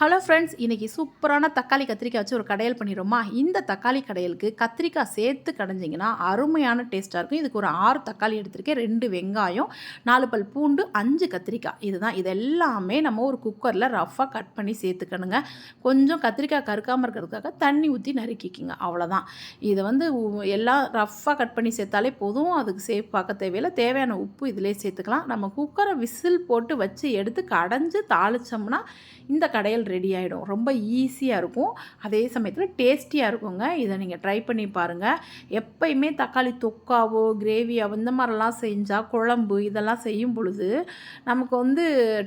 Hello friends இன்றைக்கி சூப்பரான தக்காளி கத்திரிக்காய் வச்சு ஒரு கடையல் பண்ணிடுறோமா? இந்த தக்காளி கடையலுக்கு கத்திரிக்காய் சேர்த்து கடைஞ்சிங்கன்னா அருமையான டேஸ்ட்டாக இருக்கும். இதுக்கு ஒரு ஆறு தக்காளி எடுத்திருக்கேன் ரெண்டு வெங்காயம் நாலு பல் பூண்டு அஞ்சு கத்திரிக்காய். இதுதான் இது எல்லாமே நம்ம ஒரு குக்கரில் ரஃப்பாக கட் பண்ணி சேர்த்துக்கணுங்க. கொஞ்சம் கத்திரிக்காய் கருக்காமல் இருக்கிறதுக்காக தண்ணி ஊற்றி நறுக்கிக்கிங்க. அவ்வளோதான் இதை வந்து எல்லாம் ரஃப்பாக கட் பண்ணி சேர்த்தாலே போதும். அதுக்கு சேஃப் பார்க்க தேவையில்லை. தேவையான உப்பு இதிலே சேர்த்துக்கலாம். நம்ம குக்கரை விசில் போட்டு வச்சு எடுத்து கடைஞ்சு தாளித்தோம்னா இந்த கடையல் ரெடி ஆகிடும் ரொம்ப ஈஸியாக இருக்கும். அதே சமயத்தில் டேஸ்டியாக இருக்குங்க. இதை நீங்கள் ட்ரை பண்ணி பாருங்கள் எப்பயுமே தக்காளி தொக்காவோ கிரேவியாவோ இந்த மாதிரிலாம் செஞ்சால் குழம்பு இதெல்லாம் செய்யும் பொழுது நமக்கு வந்து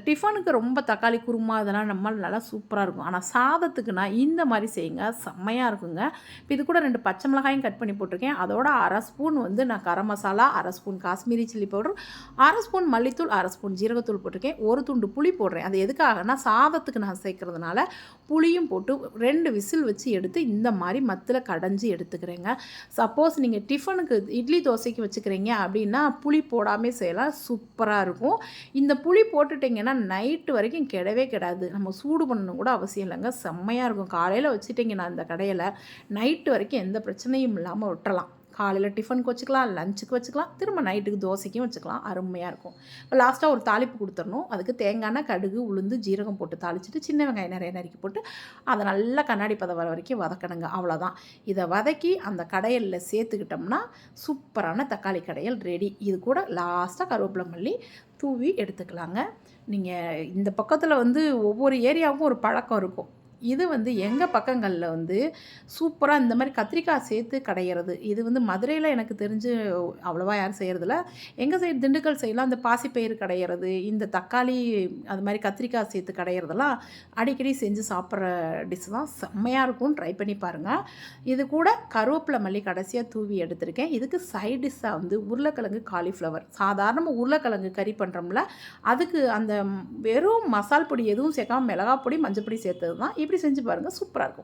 டிஃபனுக்கு ரொம்ப தக்காளி குருமா இதெல்லாம் நம்ம நல்லா சூப்பராக இருக்கும். ஆனால் சாதத்துக்குனா இந்த மாதிரி செய்யுங்க. செம்மையாக இருக்குங்க. இப்போ இது கூட ரெண்டு பச்சை மிளகாயும் கட் பண்ணி போட்டிருக்கேன். அதோட அரை ஸ்பூன் வந்து நான் கரம் மசாலா அரை ஸ்பூன் காஷ்மீரி சில்லி பவுடர் அரை ஸ்பூன் மல்லித்தூள் அரை ஸ்பூன் ஜீரகத்தூள் போட்டிருக்கேன். ஒரு துண்டு புளி போடுறேன். அது எதுக்காகனா சாதத்துக்கு நான் போடுறதுனால புளியும் போட்டு ரெண்டு விசில் வச்சு எடுத்து இந்த மாதிரி மத்தில் கடைஞ்சி எடுத்துக்கிறேங்க. சப்போஸ் நீங்கள் டிஃபனுக்கு இட்லி தோசைக்கு வச்சுக்கிறீங்க அப்படின்னா புளி போடாமல் செய்யலாம். சூப்பராக இருக்கும். இந்த புளி போட்டுட்டிங்கன்னா நைட்டு வரைக்கும் கிடவே கிடாது. நம்ம சூடு பண்ணணும் கூட அவசியம் இல்லைங்க. செம்மையாக இருக்கும். காலையில் வச்சுட்டிங்கன்னா அந்த கடையில் நைட்டு வரைக்கும் எந்த பிரச்சனையும் இல்லாமல் விட்டுறலாம். காலையில் டிஃபனுக்கு வச்சுக்கலாம் லஞ்சுக்கு வச்சுக்கலாம் திரும்ப நைட்டுக்கு தோசைக்கும் வச்சுக்கலாம். அருமையாக இருக்கும். இப்போ லாஸ்ட்டாக ஒரு தாளிப்பு கொடுத்துடணும். அதுக்கு தேங்காய்னா கடுகு உளுந்து ஜீரகம் போட்டு தாளிச்சிட்டு சின்ன வெங்காயம் நிறைய நறுக்கி போட்டு அதை நல்லா கண்ணாடி பதம் வர வரைக்கும் வதக்கணுங்க. அவ்வளோதான் இதை வதக்கி அந்த கடையலில் சேர்த்துக்கிட்டோம்னா சூப்பரான தக்காளி கடையல் ரெடி இது கூட லாஸ்ட்டாக கருவேப்பிலை மல்லி தூவி எடுத்துக்கலாங்க. நீங்கள் இந்த பக்கத்தில் வந்து ஒவ்வொரு ஏரியாவுக்கும் ஒரு பழக்கம் இருக்கும். இது வந்து எங்கள் பக்கங்களில் வந்து சூப்பராக இந்த மாதிரி கத்திரிக்காய் சேர்த்து கடையிறது. இது வந்து மதுரையில் எனக்கு தெரிஞ்சு அவ்வளோவா யாரும் செய்கிறதில்ல எங்கள் சைடு திண்டுக்கல் சைடெலாம் அந்த பாசிப்பயிறு கடையிறது இந்த தக்காளி அது மாதிரி கத்திரிக்காய் சேர்த்து கடையிறதெல்லாம் அடிக்கடி செஞ்சு சாப்பிட்ற டிஷ் தான். செம்மையாக இருக்கும் ட்ரை பண்ணி பாருங்கள் இது கூட கருவேப்பிலை மல்லி கடைசியாக தூவி எடுத்திருக்கேன். இதுக்கு சைட் டிஷ்ஷாக வந்து உருளைக்கிழங்கு காலிஃப்ளவர் சாதாரண உருளைக்கிழங்கு கறி பண்ணுறோம்ல அதுக்கு அந்த வெறும் மசால் பொடி எதுவும் சேர்க்காம மிளகாய் பொடி மஞ்சள் பொடி சேர்த்தது தான் இப்படி செஞ்சு பாருங்கள் சூப்பராக இருக்கும்